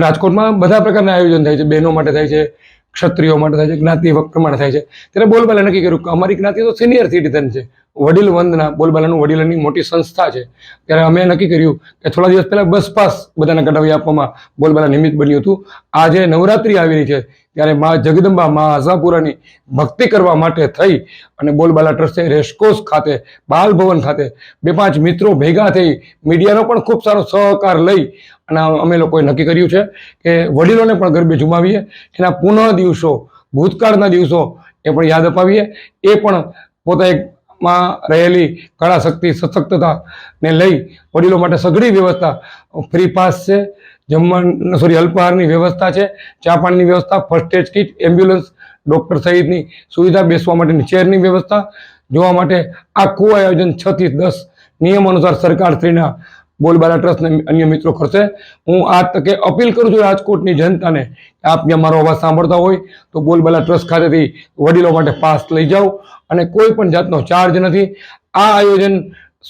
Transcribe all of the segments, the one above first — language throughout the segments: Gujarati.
રાજકોટમાં બધા પ્રકારના આયોજન થાય છે. બહેનો માટે થાય છે, ક્ષત્રિયો માટે થાય છે, જ્ઞાતિ પ્રમાણે થાય છે. ત્યારે બોલબાલા નક્કી કર્યું કે અમારી જ્ઞાતિ તો સિનિયર સિટીઝન છે. વડીલ વંદના, બોલબાલાનું વડીલોની મોટી સંસ્થા છે. ત્યારે અમે નક્કી કર્યું કે થોડા દિવસ પહેલા બસ પાસ બધાને કઢાવી આપવામાં બોલબાલા નિમિત્ત બન્યું હતું. આજે નવરાત્રિ આવી રહી છે. ત્યારે મા જગદંબા, મા આઝાપુરાની ભક્તિ કરવા માટે થઈ અને બોલબાલા ટ્રસ્ટે રેસકોર્સ ખાતે બાલ ભવન ખાતે બે પાંચ મિત્રો ભેગા થઈ મીડિયાનો પણ ખૂબ સારો સહકાર લઈ અને અમે લોકોએ નક્કી કર્યું છે કે વડીલોને પણ ગરબે ઝુમાવીએ, એના પુનઃ દિવસો, ભૂતકાળના દિવસો એ પણ યાદ અપાવીએ. એ પણ પોતામાં રહેલી કળા શક્તિ સશક્તતાને લઈ વડીલો માટે સઘળી વ્યવસ્થા, ફ્રી પાસ છે, જમવા, સોરી, અલ્પાહારની વ્યવસ્થા છે, ચા પાણીની વ્યવસ્થા, first aid kit, ambulance, doctor સહિતની સુવિધા બેસવા માટેની ચેરની વ્યવસ્થા. જોવા માટે આખું આયોજન છથી દસ નિયમ અનુસાર સરકારશ્રીના બોલબાલા ટ્રસ્ટ અન્ય મિત્રો કરશે. હું આ તકે અપીલ કરું છું રાજકોટની જનતાને આપ જ્યાં મારો અવાજ સાંભળતા હોય તો બોલબાલા ટ્રસ્ટ ખાતેથી વડીલો માટે પાસ લઈ જાઓ. અને કોઈ પણ જાતનો ચાર્જ નથી. આ આયોજન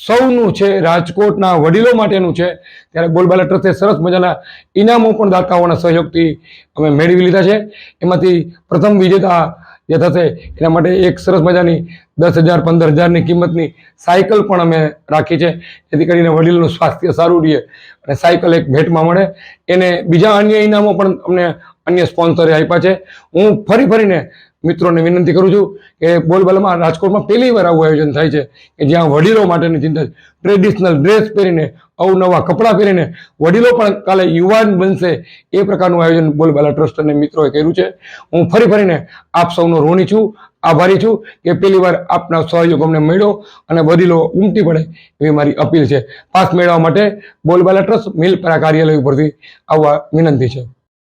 સૌનું છે, રાજકોટના વડીલો માટેનું છે. ત્યારે બોલબાલા ટ્રસ્ટે સરસ મજાના ઇનામો પણ દાતાઓના સહયોગથી અમે મેળવી લીધા છે. એમાંથી પ્રથમ વિજેતા જે થશે એના માટે એક સરસ મજાની દસ હજાર, પંદર હજારની કિંમતની સાયકલ પણ અમે રાખી છે. જેથી કરીને વડીલનું સ્વાસ્થ્ય સારું રહે અને સાયકલ એક ભેટમાં મળે. એને બીજા અન્ય ઇનામો પણ અમને અન્ય સ્પોન્સરે આપ્યા છે. હું ફરી ફરીને મિત્રોને વિનંતી કરું છું કે બોલબાલામાં રાજકોટમાં પહેલી વાર આવું આયોજન થાય છે કે જ્યાં વડીલો માટેની ચિંતા ટ્રેડિશનલ ડ્રેસ પહેરીને, અવનવા કપડાં પહેરીને વડીલો પણ કાલે યુવાન બનશે એ પ્રકારનું આયોજન બોલબાલા ટ્રસ્ટ અને મિત્રોએ કર્યું છે. હું ફરી ફરીને આપ સૌનો ઋણી છું, આભારી છું કે પહેલી વાર આપના સહયોગ અમને મળ્યો અને વડીલો ઉમટી પડે એવી મારી અપીલ છે. પાસ મેળવવા માટે બોલબાલા ટ્રસ્ટ મિલપરા કાર્યાલય ઉપરથી આવવા વિનંતી છે.